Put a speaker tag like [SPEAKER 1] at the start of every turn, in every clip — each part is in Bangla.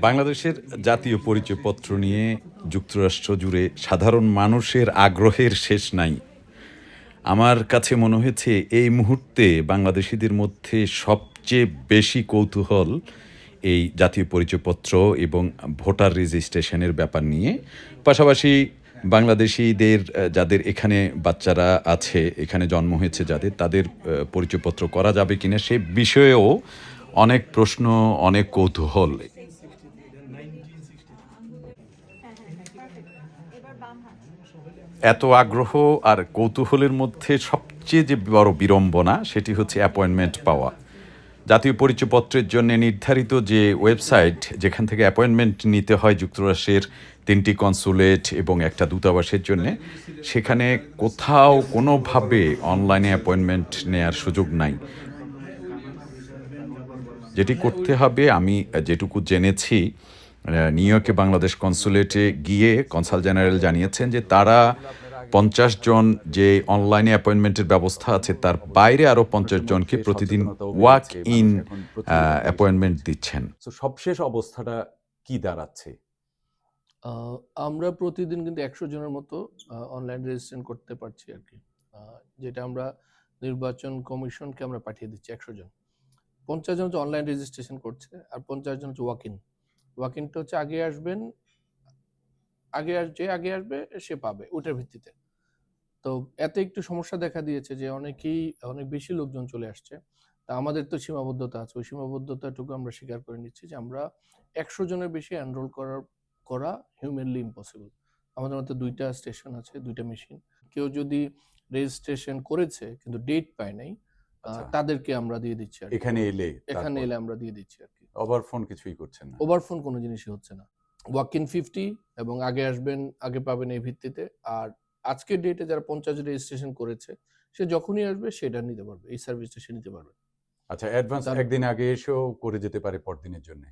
[SPEAKER 1] বাংলাদেশের জাতীয় পরিচয়পত্র নিয়ে যুক্তরাষ্ট্র জুড়ে সাধারণ মানুষের আগ্রহের শেষ নাই। আমার কাছে মনে হয়েছে, এই মুহূর্তে বাংলাদেশিদের মধ্যে সবচেয়ে বেশি কৌতূহল এই জাতীয় পরিচয়পত্র এবং ভোটার রেজিস্ট্রেশনের ব্যাপার নিয়ে। পাশাপাশি বাংলাদেশিদের যাদের এখানে বাচ্চারা আছে, এখানে জন্ম হয়েছে যাদের, তাদের পরিচয়পত্র করা যাবে কিনা সে বিষয়েও অনেক প্রশ্ন, অনেক কৌতূহল। এত আগ্রহ আর কৌতূহলের মধ্যে সবচেয়ে যে বড় বিড়ম্বনা, সেটি হচ্ছে অ্যাপয়েন্টমেন্ট পাওয়া। জাতীয় পরিচয়পত্রের জন্য নির্ধারিত যে ওয়েবসাইট যেখান থেকে অ্যাপয়েন্টমেন্ট নিতে হয় যুক্তরাষ্ট্রের তিনটি কনসুলেট এবং একটা দূতাবাসের জন্য, সেখানে কোথাও কোনোভাবে অনলাইনে অ্যাপয়েন্টমেন্ট নেয়ার সুযোগ নাই। যেটি করতে হবে, আমি যেটুকু জেনেছি নিউ ইয়র্কে বাংলাদেশ কনসুলেটে গিয়ে কনসাল জেনারেল জানিয়েছেন যে তারা পঞ্চাশ জন যে অনলাইনে অ্যাপয়েন্টমেন্টের ব্যবস্থা আছে তার বাইরে আরও পঞ্চাশ জনকে প্রতিদিন ওয়াক ইন অ্যাপয়েন্টমেন্ট দিচ্ছেন। তো সবশেষ অবস্থাটা কি দাঁড়াচ্ছে?
[SPEAKER 2] আমরা প্রতিদিন কিন্তু একশো জনের মতো অনলাইন রেজিস্ট্রেশন করতে পারছি আর কি। যেটা আমরা নির্বাচন কমিশনকে আমরা পাঠিয়ে দিচ্ছি একশো জন। পঞ্চাশ জন হচ্ছে অনলাইন রেজিস্ট্রেশন করছে আর পঞ্চাশ জন হচ্ছে ওয়াক ইন ওয়াক ইনটা হচ্ছে আগে আসবেন আগে আস যে আগে আসবে সে পাবে ওটার ভিত্তিতে। তো এতে একটু সমস্যা দেখা দিয়েছে যে অনেকেই অনেক বেশি লোকজন চলে আসছে। তা আমাদের তো সীমাবদ্ধতা আছে। ওই সীমাবদ্ধতাটুকু আমরা স্বীকার করে নিচ্ছি যে আমরা একশো জনের বেশি এনরোল করার করা হিউম্যানলি ইম্পসিবল আমাদের মধ্যে দুইটা স্টেশন আছে দুইটা মেশিন কেউ যদি রেজিস্ট্রেশন করেছে কিন্তু ডেট পায় নাই
[SPEAKER 1] আচ্ছা।
[SPEAKER 2] তাদেরকে আমরা দিয়ে দিচ্ছি
[SPEAKER 1] এখানে এলে
[SPEAKER 2] এখানে এলে আমরা দিয়ে দিচ্ছি আর কি।
[SPEAKER 1] ওভারফোন কিছুই করছেন না।
[SPEAKER 2] ওভারফোন কোনো জিনিসই হচ্ছে না। ওয়াক ইন ফিফটি এবং আগে আসবেন আগে পাবেন এই ভিত্তিতে। আর আজকের ডেটে যারা পঞ্চাশ রেজিস্ট্রেশন করেছে সে যখনই আসবে সেটা নিতে পারবে এই সার্ভিসটা সে নিতে পারবে।
[SPEAKER 1] আচ্ছা অ্যাডভান্স একদিন আগে এসেও করে যেতে পারে পরদিনের জন্য?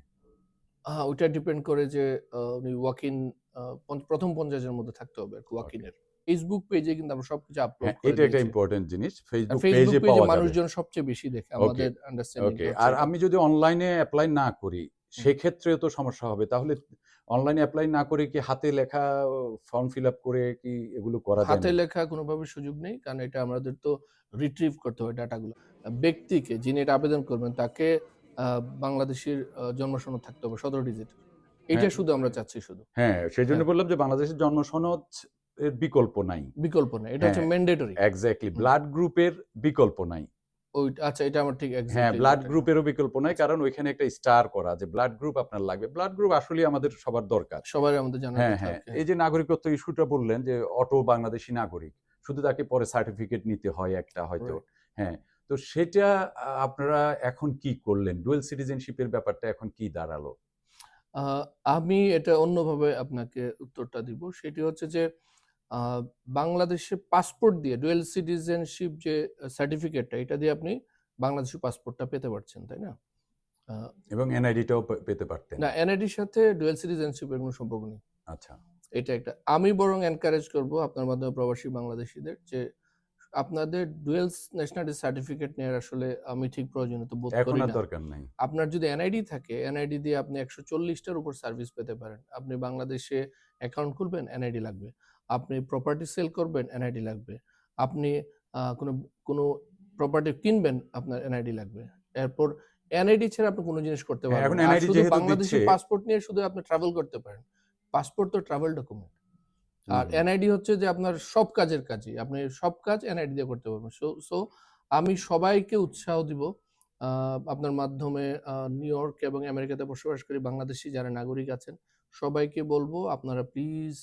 [SPEAKER 2] হ্যাঁ ওইটা ডিপেন্ড করে যে উনি ওয়াক ইন প্রথম পঞ্চাশের মধ্যে থাকতে হবে ওয়াক ইনের ফেসবুক পেজে কিন্তু আমরা সবকিছু আপলোড
[SPEAKER 1] হ্যাঁ
[SPEAKER 2] করে
[SPEAKER 1] এটা একটা ইম্পর্টেন্ট জিনিস। ফেসবুক পেজে
[SPEAKER 2] পেজে
[SPEAKER 1] পাওয়া যাবে।
[SPEAKER 2] মানুষজন সবচেয়ে বেশি দেখে আমাদের আন্ডারস্ট্যান্ডিং
[SPEAKER 1] ওকে আর আমি যদি অনলাইনে অ্যাপ্লাই না করি সেক্ষেত্রে তো সমস্যা হবে। তাহলে অনলাইনে অ্যাপ্লাই না করে কি হাতে লেখা ফর্ম ফিল আপ করে কি এগুলো করা যায়
[SPEAKER 2] হাতে লেখা কোনোভাবে সুযোগ নেই কারণ এটা আমাদের তো রিট্রিভ করতে হয় ডাটাগুলো ব্যক্তিকে যিনি এটা আবেদন করবেন তাকে আহ, বাংলাদেশের জন্মসনদ থাকতে হবে সতেরো ডিজিট এটা
[SPEAKER 1] হ্যাঁ।
[SPEAKER 2] শুধু আমরা চাচ্ছি শুধু।
[SPEAKER 1] হ্যাঁ সেই জন্য
[SPEAKER 2] হ্যাঁ।
[SPEAKER 1] বললাম যে বাংলাদেশের জন্ম সনদ এর বিকল্প নাই।
[SPEAKER 2] বিকল্প নাই এটা হচ্ছে ম্যান্ডেটরি
[SPEAKER 1] এক্স্যাক্টলি ব্লাড গ্রুপের বিকল্প নাই।
[SPEAKER 2] আচ্ছা এটা আমার ঠিক
[SPEAKER 1] হ্যাঁ ব্লাড। গ্রুপেরও বিকল্প নাই কারণ ওইখানে একটা স্টার করা যে ব্লাড গ্রুপ আপনার লাগবে। ব্লাড গ্রুপ আসলে আমাদের সবার দরকার।
[SPEAKER 2] সবার আমাদের জানা
[SPEAKER 1] হ্যাঁ হ্যাঁ। এই যে নাগরিকত্ব ইস্যুটা বললেন যে অটো বাংলাদেশি নাগরিক শুধু তাকে পরে সার্টিফিকেট নিতে হয় একটা হয়তো। হ্যাঁ তো সেটা আপনারা এখন কি করলেন? ডুয়েল সিটিজেনশিপের ব্যাপারটা এখন কি দাঁড়াল?
[SPEAKER 2] আহ, আমি এটা অন্যভাবে আপনাকে উত্তরটা দিব। সেটি হচ্ছে যে বাংলাদেশে পাসপোর্ট দিয়ে ডুয়েল সিটিজেনশিপ যে সার্টিফিকেটটা এটা দিয়ে আপনি বাংলাদেশি পাসপোর্টটা পেতে পারছেন তাই না?
[SPEAKER 1] এবং এনআইডিটাও পেতে পারতেন।
[SPEAKER 2] না এনআইডির সাথে ডুয়েল সিটিজেনশিপের কোনো সম্পর্ক নেই।
[SPEAKER 1] আচ্ছা।
[SPEAKER 2] এটা একটা আমি বরং এনকারেজ করব আপনার মাধ্যমে প্রবাসী বাংলাদেশিদের যে আপনাদের ডুয়েল ন্যাশনালিটি সার্টিফিকেট নেওয়ার আসলে আমি ঠিক প্রয়োজনীয়তা বোধ করি না।
[SPEAKER 1] দরকার নাই।
[SPEAKER 2] আপনার যদি এনআইডি থাকে এনআইডি দিয়ে আপনি একশো চল্লিশটার উপর সার্ভিস পেতে পারেন। আপনি বাংলাদেশে অ্যাকাউন্ট খুলবেন এনআইডি লাগবে। আপনি প্রপার্টি সেল করবেন এনআইডি লাগবে। আপনি কোনো কোনো প্রপার্টি কিনবেন আপনার এনআইডি লাগবে। এরপর এনআইডি ছাড়া আপনি কোনো জিনিস করতে
[SPEAKER 1] হ্যাঁ,
[SPEAKER 2] পারবেন
[SPEAKER 1] এখন
[SPEAKER 2] শুধু
[SPEAKER 1] যেহেতু
[SPEAKER 2] বাংলাদেশি পাসপোর্ট নিয়ে শুধু আপনি ট্রাভেল করতে পারেন। পাসপোর্ট তো ট্রাভেল ডকুমেন্ট আর। এনআইডি হচ্ছে যে আপনার সব কাজের কাজই। আপনি সব কাজ এনআইডি দিয়ে করতে পারবেন। সো সো আমি সবাইকে উৎসাহ দিব আহ, আপনার মাধ্যমে নিউ ইয়র্ক এবং আমেরিকাতে বসবাসকারী বাংলাদেশি যারা নাগরিক আছেন সবাইকে বলব আপনারা প্লিজ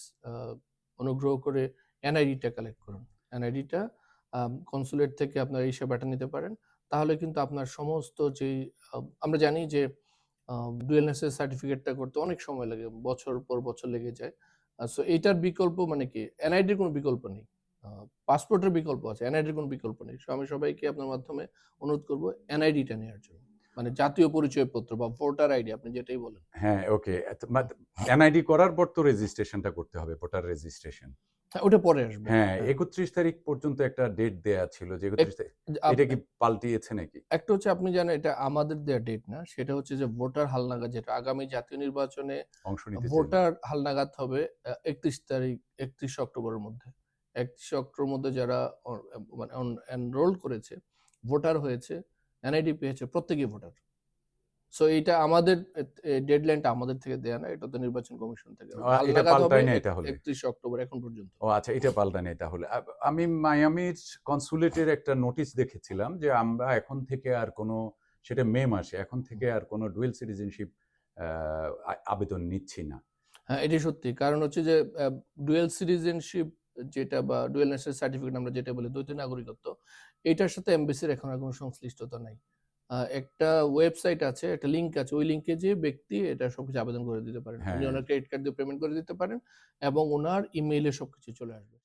[SPEAKER 2] অনুগ্রহ করে এনআইডিটা কালেক্ট করুন। এনআইডিটা কনসুলেট থেকে আপনারা এই সেবাটা নিতে পারেন। তাহলে কিন্তু আপনার সমস্ত যেই আমরা জানি যে ডুয়েলনেসের সার্টিফিকেটটা করতে অনেক সময় লাগে, বছর পর বছর লেগে যায়। সো এইটার বিকল্প মানে কি? এনআইডির কোনো বিকল্প নেই। পাসপোর্টের বিকল্প আছে এনআইডির কোনো বিকল্প নেই। সো আমি সবাইকে আপনার মাধ্যমে অনুরোধ করব এনআইডিটা নেওয়ার জন্য। মানে জাতীয় পরিচয়পত্র বা ভোটার আইডি আপনি যেটাই বলেন।
[SPEAKER 1] হ্যাঁ ওকে এনআইডি করার পর তো রেজিস্ট্রেশনটা করতে হবে ভোটার রেজিস্ট্রেশন
[SPEAKER 2] হ্যাঁ, ওটা পরে আসবে।
[SPEAKER 1] হ্যাঁ একত্রিশ তারিখ পর্যন্ত একটা ডেট দেয়া ছিল যে একত্রিশ তারিখ এটা কি পাল্টিয়েছে নাকি?
[SPEAKER 2] একটা হচ্ছে আপনি জানেন এটা আমাদের দেওয়া ডেট না সেটা হচ্ছে যে ভোটার হালনাগাদ যেটা আগামী জাতীয় নির্বাচনে
[SPEAKER 1] অংশ নিতে
[SPEAKER 2] ভোটার হালনাগাদ হবে একত্রিশ তারিখ একত্রিশ অক্টোবরের মধ্যে। একত্রিশ অক্টোবরের মধ্যে যারা মানে এনরোল করেছে ভোটার হয়েছে এনআইডি পেয়েছে প্রত্যেকেই ভোটার। সো এটা আমাদের ডেডলাইনটা আমাদের থেকে দেয়া না এটা তো নির্বাচন কমিশন থেকে।
[SPEAKER 1] এটা পাল্টায় নাই তাহলে?
[SPEAKER 2] একত্রিশ অক্টোবর এখন পর্যন্ত।
[SPEAKER 1] ও আচ্ছা এটা পাল্টা নেই তাহলে। আ- আমি মায়ামির কনসুলেটের একটা নোটিশ দেখেছিলাম যে আমরা এখন থেকে আর কোনো সেটা মে মাসে এখন থেকে আর কোনো ডুয়েল সিটিজেনশিপ আবেদন নিচ্ছি না।
[SPEAKER 2] হ্যাঁ এটি সত্যি। কারণ হচ্ছে যে ডুয়েল সিটিজেনশিপ যেটা বা ডুয়েল ন্যাশনাল সার্টিফিকেট আমরা যেটা বলি দ্বৈত নাগরিকত্ব এটার সাথে এমবিসির এখন আর কোনো সংশ্লিষ্টতা নাই। একটা ওয়েবসাইট আছে একটা লিংক আছে ওই লিংকে যে ব্যক্তি এটা সবকিছু আবেদন করে দিতে পারেন। উনি
[SPEAKER 1] হ্যাঁ।
[SPEAKER 2] ওনার ক্রেডিট কার্ড দিয়ে পেমেন্ট করে দিতে পারেন এবং ওনার ইমেইলে সবকিছু চলে আসবে।